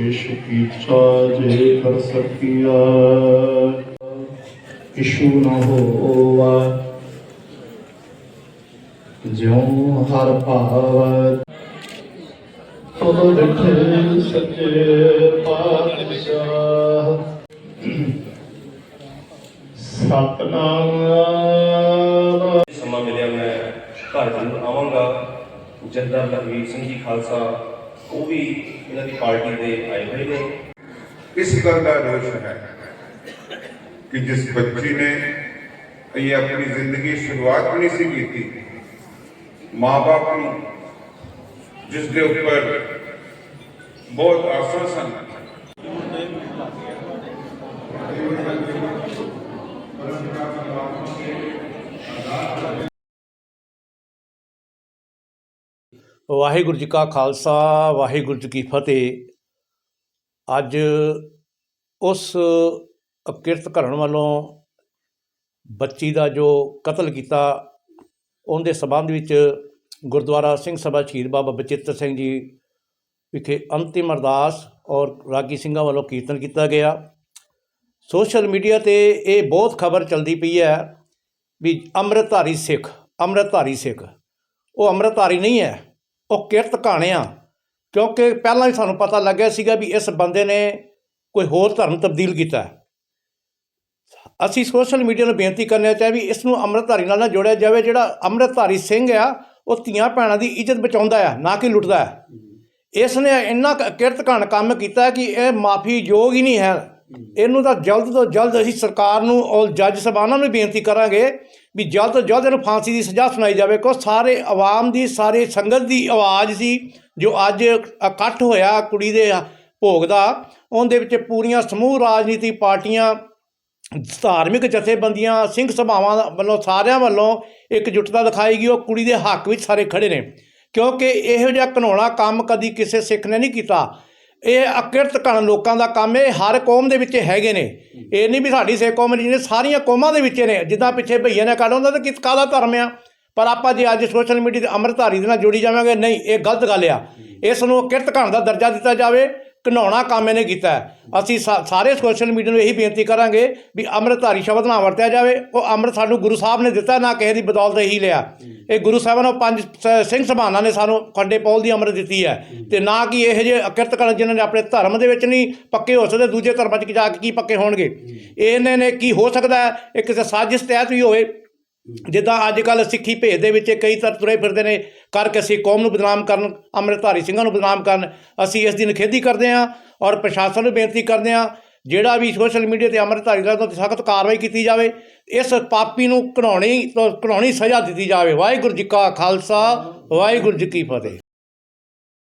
इश इच्छा जे कर सकिया इशु न होवा। जो हर पावत। समा मिले मैं घर ज़रूर आवगा सिंह जी खालसा। ਉਹ ਵੀ ਇਹਨਾਂ ਦੀ ਪਾਰਟੀ ਦੇ ਆਏ ਹੋਏ ਨੇ। ਇਸ ਗੱਲ ਦਾ ਦੋਸ਼ ਹੈ ਕਿ ਜਿਸ ਬੱਚੀ ਨੇ ਇਹ ਆਪਣੀ ਜ਼ਿੰਦਗੀ ਸ਼ੁਰੂਆਤ ਨਹੀਂ ਸੀ ਕੀਤੀ ਮਾਪੇ ਨੂੰ ਜਿਸ ਦੇ ਉੱਪਰ ਬਹੁਤ ਆਸਾਂ ਸਨ। ਵਾਹਿਗੁਰੂ ਜੀ ਕਾ ਖਾਲਸਾ, ਵਾਹਿਗੁਰੂ ਜੀ ਕੀ ਫਤਿਹ। ਅੱਜ ਉਸ ਅਕਿਰਤ ਕਰਨ ਵੱਲੋਂ ਬੱਚੀ ਦਾ ਜੋ ਕਤਲ ਕੀਤਾ, ਉਹਦੇ ਸਬੰਧ ਵਿੱਚ ਗੁਰਦੁਆਰਾ ਸਿੰਘ ਸਭਾ ਸ਼ਹੀਦ ਬਾਬਾ ਬਚਿੱਤਰ ਸਿੰਘ ਜੀ ਵਿਖੇ ਅੰਤਿਮ ਅਰਦਾਸ ਔਰ ਰਾਗੀ ਸਿੰਘਾਂ ਵੱਲੋਂ ਕੀਰਤਨ ਕੀਤਾ ਗਿਆ। ਸੋਸ਼ਲ ਮੀਡੀਆ ਤੇ ਇਹ ਬਹੁਤ ਖਬਰ ਚਲਦੀ ਪਈ ਹੈ ਵੀ ਅੰਮ੍ਰਿਤਧਾਰੀ ਸਿੱਖ ਅੰਮ੍ਰਿਤਧਾਰੀ ਸਿੱਖ, ਉਹ ਅੰਮ੍ਰਿਤਧਾਰੀ ਨਹੀਂ ਹੈ। ਉਹ ਕਿਰਤ ਕਹਾਣਿਆ ਕਿਉਂਕਿ ਪਹਿਲਾਂ ਹੀ ਸਾਨੂੰ ਪਤਾ ਲੱਗਿਆ ਸੀਗਾ ਵੀ ਇਸ ਬੰਦੇ ਨੇ ਕੋਈ ਹੋਰ ਧਰਮ ਤਬਦੀਲ ਕੀਤਾ। ਅਸੀਂ ਸੋਸ਼ਲ ਮੀਡੀਆ ਨੂੰ ਬੇਨਤੀ ਕਰਨਾ ਚਾਹੇ ਵੀ ਇਸ ਨੂੰ ਅੰਮ੍ਰਿਤਧਾਰੀ ਨਾਲ ਨਾ ਜੋੜਿਆ ਜਾਵੇ ਜਿਹੜਾ ਅੰਮ੍ਰਿਤਧਾਰੀ ਸਿੰਘ ਆ ਉਹ ਧੀਆਂ ਭੈਣਾਂ ਦੀ ਇੱਜ਼ਤ ਬਚਾਉਂਦਾ ਆ ਨਾ ਕਿ ਲੁੱਟਦਾ। ਹੈ। ਇਸ ਨੇ ਇੰਨਾ ਕਿਰਤ ਘਣ ਕੰਮ ਕੀਤਾ ਕਿ ਇਹ ਮਾਫੀ ਯੋਗ ਹੀ ਨਹੀਂ ਹੈ। ਇਹਨੂੰ ਤਾਂ ਜਲਦ ਤੋਂ ਜਲਦ ਅਸੀਂ ਸਰਕਾਰ ਨੂੰ ਔਰ ਜੱਜ ਸਾਹਿਬਾਨਾਂ ਨੂੰ ਬੇਨਤੀ ਕਰਾਂਗੇ ਵੀ ਜਲਦ ਤੋਂ ਜਲਦ ਇਹਨੂੰ ਫਾਂਸੀ ਦੀ ਸਜ਼ਾ ਸੁਣਾਈ ਜਾਵੇ ਕੋ ਸਾਰੇ ਆਵਾਮ ਦੀ, ਸਾਰੇ ਸੰਗਤ ਦੀ ਆਵਾਜ਼ ਸੀ, ਜੋ ਅੱਜ ਇਕੱਠ ਹੋਇਆ ਕੁੜੀ ਦੇ ਭੋਗ ਦਾ, ਉਹਦੇ ਵਿੱਚ ਪੂਰੀਆਂ ਸਮੂਹ ਰਾਜਨੀਤੀ ਪਾਰਟੀਆਂ, ਧਾਰਮਿਕ ਜਥੇਬੰਦੀਆਂ, ਸਿੰਘ ਸਭਾਵਾਂ ਵੱਲੋਂ ਸਾਰਿਆਂ ਵੱਲੋਂ ਇਕਜੁੱਟਤਾ ਦਿਖਾਈ ਗਈ, ਉਹ ਕੁੜੀ ਦੇ ਹੱਕ ਵਿੱਚ ਸਾਰੇ ਖੜੇ ਨੇ। ਕਿਉਂਕਿ ਇਹੋ ਜਿਹਾ ਘਨੌਣਾ ਕੰਮ ਕਦੀ ਕਿਸੇ ਸਿੱਖ ਨੇ ਨਹੀਂ ਕੀਤਾ। ਇਹ ਅਕਿਰਤ ਕਣ ਲੋਕਾਂ ਦਾ ਕੰਮ ਇਹ ਹਰ ਕੌਮ ਦੇ ਵਿੱਚ ਹੈਗੇ ਨੇ। ਇਹ ਨਹੀਂ ਵੀ ਸਾਡੀ ਸਿੱਖ ਕੌਮ ਜਿਹਨੇ ਸਾਰੀਆਂ ਕੌਮਾਂ ਦੇ ਵਿੱਚ ਨੇ। ਜਿੱਦਾਂ ਪਿੱਛੇ ਭਈਏ ਨੇ ਕੱਢ ਹੁੰਦਾ ਤਾਂ ਕਿਸ ਕਾਹਦਾ ਧਰਮ ਆ? ਪਰ ਆਪਾਂ ਜੇ ਅੱਜ ਸੋਸ਼ਲ ਮੀਡੀਆ ਤੇ ਅੰਮ੍ਰਿਤਧਾਰੀ ਦੇ ਨਾਲ ਜੁੜੀ ਜਾਵਾਂਗੇ, ਨਹੀਂ, ਇਹ ਗਲਤ ਗੱਲ ਆ। ਇਸ ਨੂੰ ਕਿਰਤ ਘਣ ਦਾ ਦਰਜਾ ਦਿੱਤਾ ਜਾਵੇ। ਘਨੌਣਾ ਕੰਮ ਇਹਨੇ ਕੀਤਾ। ਅਸੀਂ ਸਾਰੇ ਸੋਸ਼ਲ ਮੀਡੀਆ ਨੂੰ ਇਹੀ ਬੇਨਤੀ ਕਰਾਂਗੇ ਵੀ ਅੰਮ੍ਰਿਤਧਾਰੀ ਸ਼ਬਦ ਨਾ ਵਰਤਿਆ ਜਾਵੇ। ਉਹ ਅੰਮ੍ਰਿਤ ਸਾਨੂੰ ਗੁਰੂ ਸਾਹਿਬ ਨੇ ਦਿੱਤਾ ਨਾ ਕਿਸੇ ਦੀ ਬਦੌਲਤ ਹੀ ਲਿਆ। ਇਹ ਗੁਰੂ ਸਾਹਿਬਾਂ ਨੇ ਪੰਜ ਸਿੰਘ ਸਭਾਨਾਂ ਨੇ ਸਾਨੂੰ ਖੰਡੇ ਪੌਲ ਦੀ ਅੰਮ੍ਰਿਤ ਦਿੱਤੀ ਹੈ। ਤੇ ਨਾ ਕਿ ਇਹ ਜੇ ਅਕਿਰਤ ਕਰਨ ਜਿਨ੍ਹਾਂ ਨੇ ਆਪਣੇ ਧਰਮ ਦੇ ਵਿੱਚ ਨਹੀਂ ਪੱਕੇ ਹੋ ਸਕਦੇ ਦੂਜੇ ਧਰਮਾਂ 'ਚ ਜਾ ਕੇ ਕੀ ਪੱਕੇ ਹੋਣਗੇ। ਇਹਨੇ ਨੇ ਕੀ ਹੋ ਸਕਦਾ ਇਹ ਕਿਸੇ ਸਾਜ਼ਿਸ਼ ਤਹਿਤ ਵੀ ਹੋਵੇ ਜਿੱਦਾਂ ਅੱਜ ਕੱਲ ਸਿੱਖੀ ਭੇਦ ਦੇ ਵਿੱਚ ਕਈ ਤਰ ਤੁਰੇ ਫਿਰਦੇ ਨੇ ਕਰਕੇ ਅਸੀਂ ਕੌਮ ਨੂੰ ਬਦਨਾਮ ਕਰਨ, ਅੰਮ੍ਰਿਤਧਾਰੀ ਸਿੰਘਾਂ ਨੂੰ ਬਦਨਾਮ ਕਰਨ, ਅਸੀਂ ਇਸ ਦੀ ਨਿਖੇਧੀ ਕਰਦੇ ਹਾਂ ਔਰ ਪ੍ਰਸ਼ਾਸਨ ਨੂੰ ਬੇਨਤੀ ਕਰਦੇ ਹਾਂ, ਜਿਹੜਾ ਵੀ ਸੋਸ਼ਲ ਮੀਡੀਆ ਤੇ ਅੰਮ੍ਰਿਤਧਾਰੀ ਦਾ ਤੋਂ ਸਖਤ ਕਾਰਵਾਈ ਕੀਤੀ ਜਾਵੇ, ਇਸ ਪਾਪੀ ਨੂੰ ਘਣਾਉਣੀ ਤੋਂ ਘਣਾਉਣੀ ਸਜ਼ਾ ਦਿੱਤੀ ਜਾਵੇ। ਵਾਹਿਗੁਰੂ ਜੀ ਕਾ ਖਾਲਸਾ, ਵਾਹਿਗੁਰੂ ਜੀ ਕੀ ਫਤਿਹ।